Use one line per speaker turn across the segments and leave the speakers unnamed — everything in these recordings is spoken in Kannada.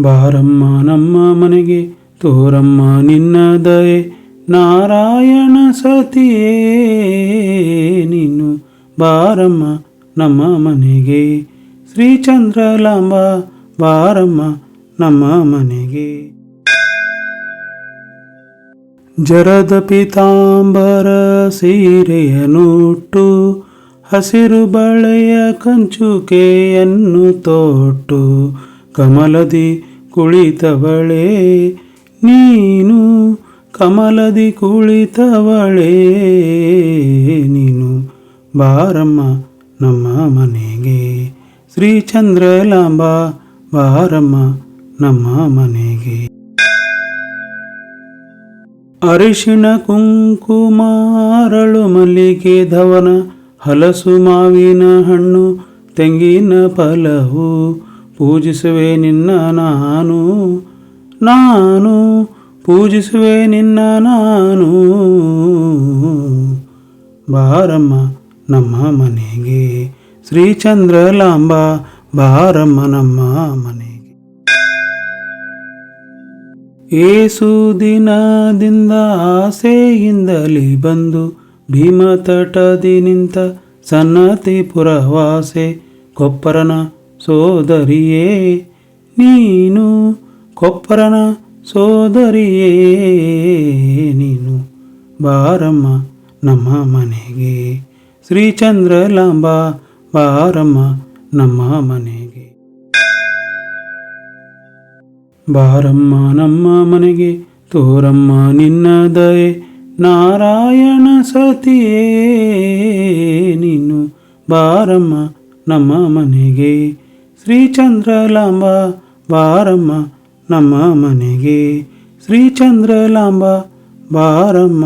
ಬಾರಮ್ಮ ನಮ್ಮ ಮನೆಗೆ, ತೋರಮ್ಮ ನಿನ್ನ ದಯೆ. ನಾರಾಯಣ ಸತಿಯೇ ನೀನು ಬಾರಮ್ಮ ನಮ್ಮ ಮನೆಗೆ. ಶ್ರೀಚಂದ್ರಲಾಂಬ ಬಾರಮ್ಮ ನಮ್ಮ ಮನೆಗೆ. ಜರದ ಪಿತಾಂಬರ ಸೀರೆಯನ್ನುಟ್ಟು ಹಸಿರು ಬಳೆಯ ಕಂಚುಕೆಯನ್ನು ತೊಟ್ಟು, ಕಮಲದಿ ಕುಳಿತವಳೆ, ನೀನು ಕಮಲದಿ ಕುಳಿತವಳೆ, ನೀನು ಬಾರಮ್ಮ ನಮ್ಮ ಮನೆಗೆ. ಶ್ರೀಚಂದ್ರಲಾಂಬ ಬಾರಮ್ಮ ನಮ್ಮ ಮನೆಗೆ. ಅರಿಶಿಣ ಕುಂಕುಮಾರಳು ಮಲ್ಲಿಗೆ ಧವನ, ಹಲಸು ಮಾವಿನ ಹಣ್ಣು, ತೆಂಗಿನ ಫಲವು ಪೂಜಿಸುವೆ ನಿನ್ನ ನಾನು ನಾನು ಪೂಜಿಸುವೆ ನಿನ್ನ ನಾನು. ಬಾರಮ್ಮ, ನಮ್ಮ ಮನೆಗೆ ಶ್ರೀಚಂದ್ರಲಾಂಬ ಬಾರಮ್ಮ, ನಮ್ಮ ಮನೆಗೆ. ಏಸು ದಿನದಿಂದ ಆಸೆಯಿಂದಲಿ ಬಂದು ಭೀಮತಟದಿ ನಿಂತ ಸನ್ನತಿಪುರವಾಸೆ ಕೊಪ್ಪರನ ಸೋದರಿಯೇ, ನೀನು ಕೊಪ್ಪರನ ಸೋದರಿಯೇ, ನೀನು ಬಾರಮ್ಮ ನಮ್ಮ ಮನೆಗೆ. ಶ್ರೀಚಂದ್ರಲಾಂಬ ಬಾರಮ್ಮ ನಮ್ಮ ಮನೆಗೆ. ಬಾರಮ್ಮ ನಮ್ಮ ಮನೆಗೆ, ತೋರಮ್ಮ ನಿನ್ನ ದಯೆ, ನಾರಾಯಣ ಸತಿಯೇ, ನೀನು ಬಾರಮ್ಮ ನಮ್ಮ ಮನೆಗೆ. ಶ್ರೀಚಂದ್ರಲಾಂಬ ಬಾರಮ್ಮ ನಮ್ಮ ಮನೆಗೆ. ಶ್ರೀಚಂದ್ರಲಾಂಬ ಬಾರಮ್ಮ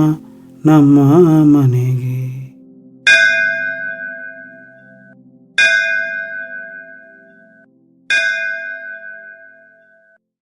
ನಮ್ಮ ಮನೆಗೆ.